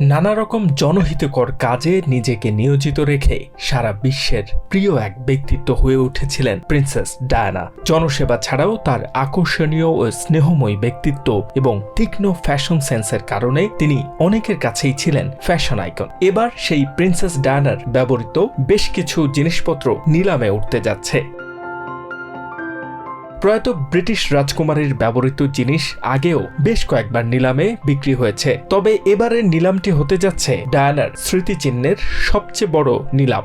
নানা রকম জনহিতকর কাজে নিজেকে নিয়োজিত রেখে সারা বিশ্বের প্রিয় এক ব্যক্তিত্ব হয়ে উঠেছিলেন প্রিন্সেস ডায়ানা। জনসেবা ছাড়াও তার আকর্ষণীয় ও স্নেহময় ব্যক্তিত্ব এবং তীক্ষ্ণ ফ্যাশন সেন্সের কারণে তিনি অনেকের কাছেই ছিলেন ফ্যাশন আইকন। এবার সেই প্রিন্সেস ডায়ানার ব্যবহৃত বেশ কিছু জিনিসপত্র নিলামে উঠতে যাচ্ছে। প্রয়াত ব্রিটিশ রাজকুমারীর ব্যবহৃত জিনিস আগেও বেশ কয়েকবার নিলামে বিক্রি হয়েছে। তবে এবারের নিলামটি হতে যাচ্ছে ডায়ানার স্মৃতিচিহ্নের সবচেয়ে বড় নিলাম।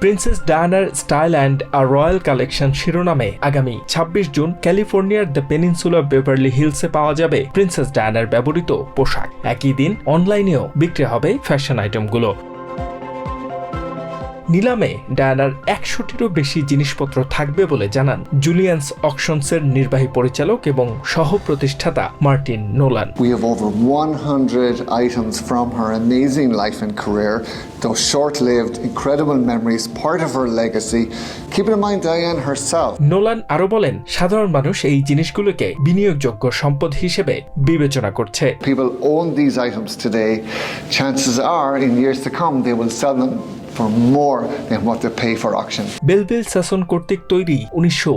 Princess ডায়ানার style and a royal collection শিরোনামে আগামী ২৬ জুন ক্যালিফোর্নিয়ার দ্য পেনিনসুলা বেভারলি হিলসে পাওয়া যাবে প্রিন্সেস ডায়ানার ব্যবহৃত পোশাক। একই দিন অনলাইনেও বিক্রি হবে ফ্যাশন আইটেমগুলো। নিলামে ডায়ানার একশোটিরও বেশি জিনিসপত্র থাকবে বলে জানান জুলিয়ান্স অকশনস নির্বাহী পরিচালক এবং সহ প্রতিষ্ঠাতা Martin Nolan. We have over life and short lived incredible memories Nolan আরও বলেন সাধারণ মানুষ এই জিনিসগুলোকে বিনিয়োগযোগ্য সম্পদ হিসেবে বিবেচনা করছে। People own this items today chances are in for more than what they pay for auction. Bellville Sassoon কর্তৃক তৈরি উনিশশো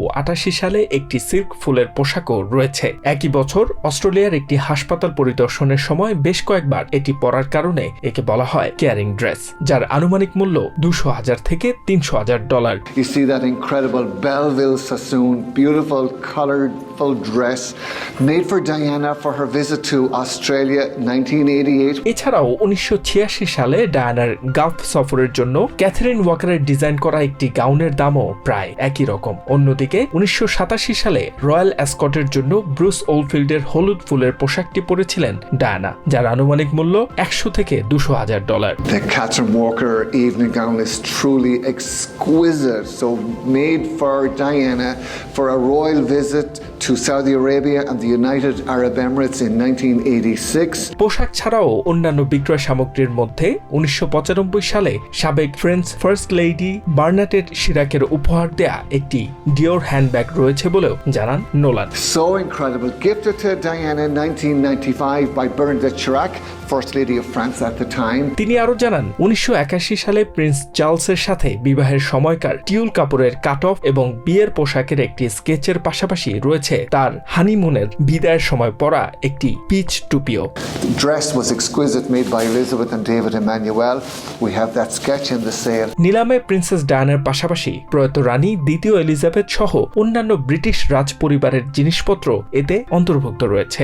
সালে একটি সিল্ক ফুলের পোশাকও রয়েছে একই বছর অস্ট্রেলিয়ার একটি হাসপাতাল পরিদর্শনের সময় বেশ কয়েকবার এটি পরার কারণে একে বলা হয় কেয়ারিং ড্রেস যার আনুমানিক মূল্য দুশো হাজার থেকে তিনশো হাজার dollar You see that incredible Belleville Sassoon, beautiful colourful dress made for Diana for her visit to Australia 1988. এছাড়াও উনিশশো ছিয়াশি সালে ডায়ানার গালফ সফরের জন্য ক্যাথরিন ওয়াকারের ডিজাইন করা একটি গাউনের দামও প্রায় একই রকম অন্যদিকে উনিশশো সাতাশি সালে রয়্যাল অ্যাসকটের জন্য ব্রুস ওলফিল্ডের হলুদ ফুলের পোশাকটি পরেছিলেন ডায়ানা যার আনুমানিক মূল্য একশো থেকে দুশো হাজার dollar The Catherine Walker evening gown is truly exquisite. So, made for Diana for a royal visit to Saudi Arabia and the United Arab Emirates in 1986. পোশাক ছাড়াও অন্যান্য বিক্রয় সামগ্রীর মধ্যে উনিশশো পঁচানব্বই সালে সাবেক ফ্রেঞ্চ ফার্স্ট লেডি বার্নাটের সিরাকের উপহার দেয়া একটি ডিওর হ্যান্ডব্যাগ রয়েছে বলেও জানান Nolan So incredible. Gifted to Diana in 1995 by Bernadette Chirac, First Lady of France at the time. তিনি আরও জানান উনিশশো একাশি সালে প্রিন্স চার্লসের সাথে বিবাহের সময়কার টিউল কাপড়ের কাট অফ এবং বিয়ের পোশাকের একটি স্কেচের পাশাপাশি রয়েছে তার হানিমুনের বিদায়ের সময় পরা একটি পিচ টুপিও dress was exquisite, made by Elizabeth and David Emmanuel. We have that sketch in the sale. নিলামে প্রিন্সেস ডায়ানের পাশাপাশি প্রয়াত রানী দ্বিতীয় এলিজাবেথ সহ অন্যান্য ব্রিটিশ রাজ পরিবারের জিনিসপত্র এতে অন্তর্ভুক্ত রয়েছে